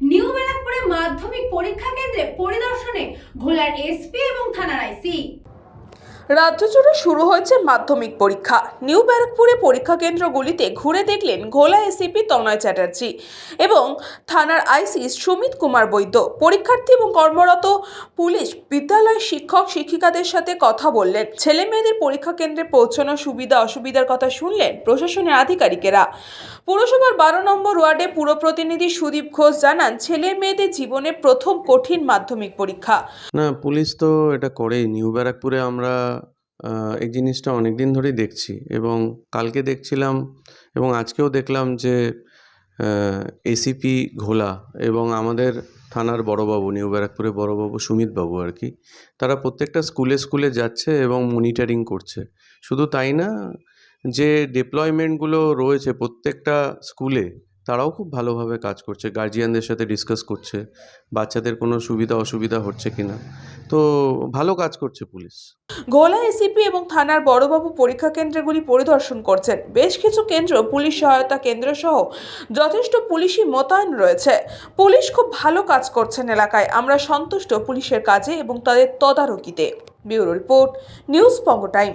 New ব্যারাকপুরে মাধ্যমিক পরীক্ষা কেন্দ্রে পরিদর্শনে ঘোলার এসপি এবং থানার আইসি। রাজ্য জুড়ে শুরু হয়েছে মাধ্যমিক পরীক্ষা। নিউ ব্যারাকপুরে পরীক্ষা কেন্দ্রগুলিতে ঘুরে দেখলেন ঘোলা এসিপি তনয় চ্যাটার্জি এবং থানার আইসি সুমিত কুমার বৈদ্য। পরীক্ষার্থী এবং কর্মরত পুলিশ বিদ্যালয় শিক্ষক, শিক্ষিকাদের সাথে কথা বললেন। ছেলে মেয়েদের পরীক্ষা কেন্দ্রে পৌঁছানোর সুবিধা, অসুবিধার কথা শুনলেন প্রশাসনের আধিকারিকেরা। পুরসভার বারো নম্বর ওয়ার্ডে পুর প্রতিনিধি সুদীপ ঘোষ জানান, ছেলে মেয়েদের জীবনে প্রথম কঠিন মাধ্যমিক পরীক্ষা। না, পুলিশ তো এটা করেই। নিউ ব্যারাকপুরে আমরা এই জিনিসটা অনেক দিন ধরেই দেখছি এবং কালকে দেখছিলাম এবং আজকেও দেখলাম যে এসিপি ঘোলা এবং আমাদের থানার বড়বাবু, নিউ ব্যারাকপুরে বড়বাবু সুমিতবাবু আর কি, তারা প্রত্যেকটা স্কুলে স্কুলে যাচ্ছে এবং মনিটরিং করছে। শুধু তাই না, যে ডিপ্লয়মেন্টগুলো রয়েছে প্রত্যেকটা স্কুলে তারাও খুব ভালোভাবে কাজ করছে। গার্জিয়ানদের সাথে ডিসকাস করছে। বাচ্চাদের কোনো সুবিধা, অসুবিধা হচ্ছে কিনা। তো ভালো কাজ করছে পুলিশ। গোলা এসিপি এবং থানার বড়বাবু পরীক্ষা কেন্দ্রগুলি পরিদর্শন করছেন। বেশ কিছু কেন্দ্র পুলিশ সহায়তা কেন্দ্র সহ যথেষ্ট পুলিশি মোতায়েন রয়েছে। পুলিশ খুব ভালো কাজ করছেন এলাকায়। আমরা সন্তুষ্ট পুলিশের কাজে এবং তাদের তদারকিতে। ব্যুরো রিপোর্ট, নিউজ পঙ্গ টাইম।